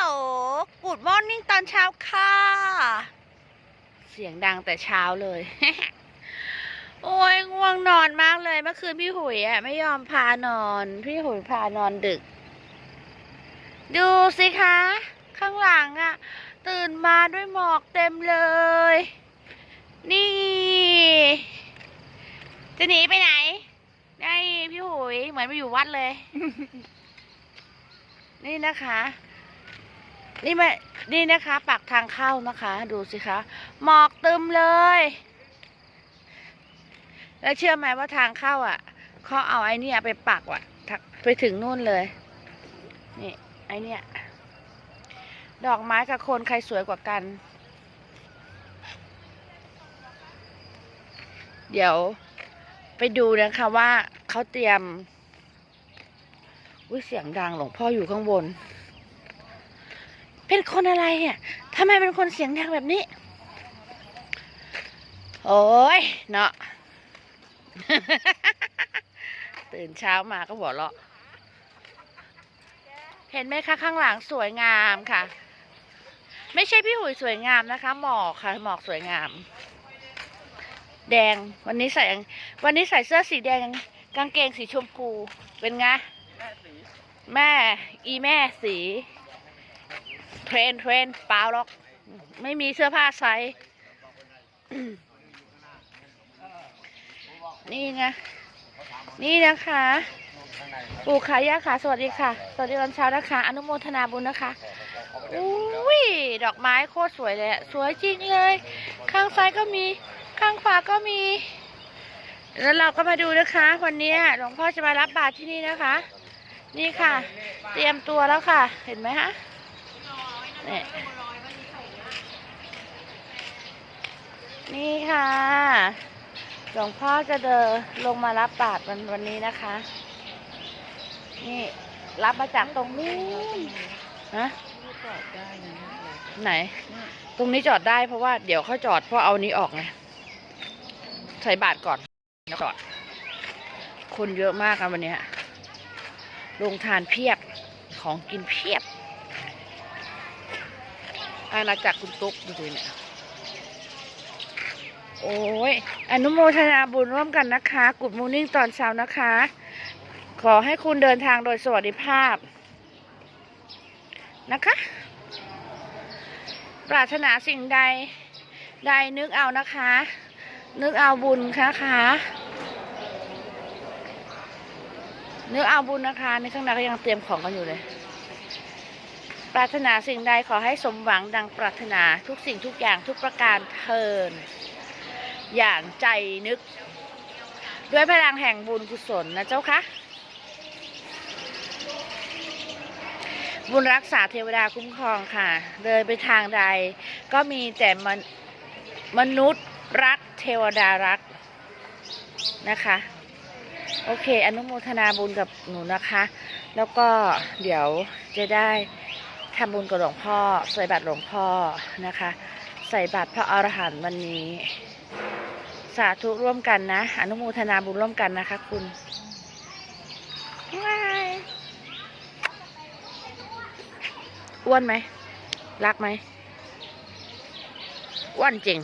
ลกูดมอร์นิ่งตอนเช้าค่ะ เสียงดังแต่เช้าเลย โอ้ยง่วงนอนมากเลย เมื่อคืนพี่หุยอะ ไม่ยอมพานอน พี่หุยพานอนดึก ดูสิคะ ข้างหลังอะ ตื่นมาด้วยหมอกเต็มเลย นี่ จะหนีไปไหน ได้พี่หุยเหมือนไปอยู่วัดเลย นี่นะคะ นี่มานี่นะคะปากทางเข้านะคะ ดูสิคะ หมอกตึมเลย แล้วเชื่อไหมว่าทางเข้าอะเขาเอาไอ้เนี่ยไปปักว่ะ ไปถึงนู่นเลย นี่ ไอเนี่ยดอกไม้กับคนใครสวยกว่ากัน เดี๋ยวไปดูนะคะว่าเขาเตรียมอุ้ยเสียงดังหลวงพ่ออยู่ข้างบน เป็นคนอะไรเนี่ยทำไมเป็นคนเสียงดังแบบนี้ โอ้ยเนาะตื่นเช้ามาก็หัวเราะ เห็นไหมคะข้างหลังสวยงามค่ะ ไม่ใช่พี่หุยสวยงามนะคะ หมอกค่ะ หมอกสวยงาม แดงวันนี้ใส่ วันนี้ใส่เสื้อสีแดงกางเกงสีชมพูเป็นไงแม่อีแม่สี เทรนเทรนเปล่าหรอก ไม่มีเสื้อผ้าใส่ นี่ไงนี่นะคะปู่ขายาค่ะ สวัสดีค่ะ สวัสดีวันเช้านะคะ อนุโมทนาบุญนะคะอุ้ยดอกไม้โคตรสวยเลยสวยจริงเลย ข้างซ้ายก็มี ข้างขวาก็มี แล้วเราก็มาดูนะคะ วันนี้หลวงพ่อจะมารับบาตรที่นี่นะคะ นี่ค่ะ เตรียมตัวแล้วค่ะ เห็นไหมคะ นี่นี่ค่ะ หลวงพ่อจะเดินลงมารับบาตรวันวันนี้นะคะ นี่รับมาจากตรงนู้นฮะไหน ตรงนี้จอดได้เพราะว่าเดี๋ยวเขาจอดเพราะเอานี้ออกไงใส่บาตรก่อนแล้วจอด คนเยอะมากอะวันเนี้ยโรงทานเพียบของกินเพียบ อาณาจักรคุณตุ๊กดูสิเนี่ย โอ้ย อนุโมทนาบุญร่วมกันนะคะกุดมูนิ่งตอนเช้านะคะ ขอให้คุณเดินทางโดยสวัสดิภาพนะคะ ปรารถนาสิ่งใด ใดนึกเอานะคะ นึกเอาบุญนะคะนึกเอาบุญนะคะ ในข้างในก็ยังเตรียมของกันอยู่เลย ปรารถนาสิ่งใดขอให้สมหวังดังปรารถนาทุกสิ่งทุกอย่างทุกประการเทิน อย่างใจนึก ด้วยพลังแห่งบุญกุศลนะเจ้าคะบุญรักษาเทวดาคุ้มครองค่ะ เดินไปทางใด ก็มีแต่มนมนุษย์รักเทวดารักนะคะ โอเค อนุโมทนาบุญกับหนูนะคะ แล้วก็เดี๋ยวจะได้ ทำบุญกับหลวงพ่อใส่บาตรหลวงพ่อนะคะ ใส่บาตรพระอรหันต์วันนี้ สาธุร่วมกันนะ อนุโมทนาบุญร่วมกันนะคะ คุณว้ายอ้วนไหม รักไหมอ้วนจริง